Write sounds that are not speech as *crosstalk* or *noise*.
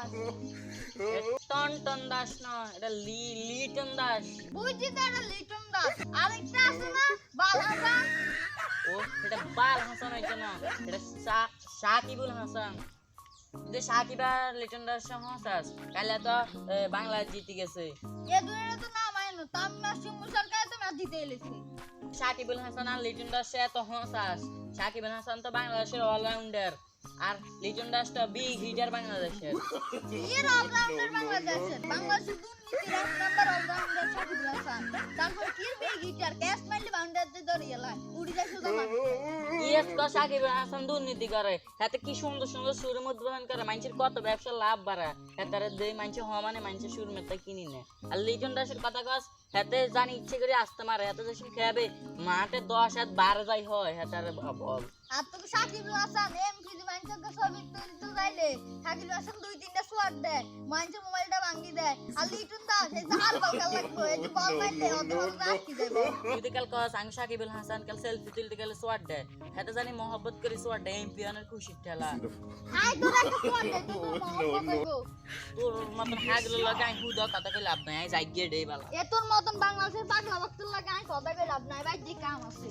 *laughs* Ton ton Das না এটা লি লিটন দাস। বুঝছি তো এটা লিটন দাস। আরেকটা আছে না বাল হাসান? ও এটা বাল হাসান হইছে না এটা সাকিবুল হাসান। যে সাকিব আর লিটন দাস হাসাস কালে তো বাংলা জিতে গেছে। এ দুইটা তো নাম আইনো তামিল শিমু সরকার তো ম্যাচ দিতে এলেছে সাকিবুল হাসান আর লিটন দাস সে তো হাসাস সাকিবুল হাসান তো বাংলাদেশের অলরাউন্ডার আর লিটন দাস তো বিগ হিটার বাংলাদেশের এর অলরাউন্ডার বাংলাদেশের বাংলাদেশের দুর্নীতির এক নাম্বার অলরাউন্ডার সাকিবুল হাসান তারপর কির বি গিটার ক্যাশ মারলে বাউন্ডারিতে ধরে এলাই উড়ি যায় শুধু ইয়েস তো সাকিবুল হাসান দুর্নীতি করে। হাতে কি সুন্দর সুন্দর করে। মানুষের কত ব্যবসা লাভ দেই হওয়া মানে মানুষের সুর মেতে কিনি আর লিটন দাসের কথা কস হাতে জানি ইচ্ছে করে আসতে মারে। হাতে যখন খেয়াবে মাঠে দশ হাত বারো যাই হয়। হাতে আর বল আর তোকে সাকিবুল হাসান এম যদি মানুষকে ছবি তুলতে যাইলে সাকিবুল হাসান দুই তিনটা সোয়াট দেয় মানুষের মোবাইলটা ভাঙ্গি দেয় আর লিটন যে আর বল খেলা লাগবো এই বল মারলে অত রাখি দেয় যদি কাল কস আমি সাকিবুল হাসান কাল সেলফি তুলতে গেলে সোয়াট দেয় হাতে জানি মহব্বত করে সোয়াট দেয় এমপি অনেক খুশির ঠেলা। আয় তোর একটা সোয়াট দেয় তোর মতন হাগলো লাগে আমি হুদ কথা কই লাভ নাই যাই গিয়ে দেই বালা। এ তোর মতন বাংলাদেশের পাগলা ভক্তুর লাগে আমি কথা কই লাভ নাই ভাই যে কাম আছে।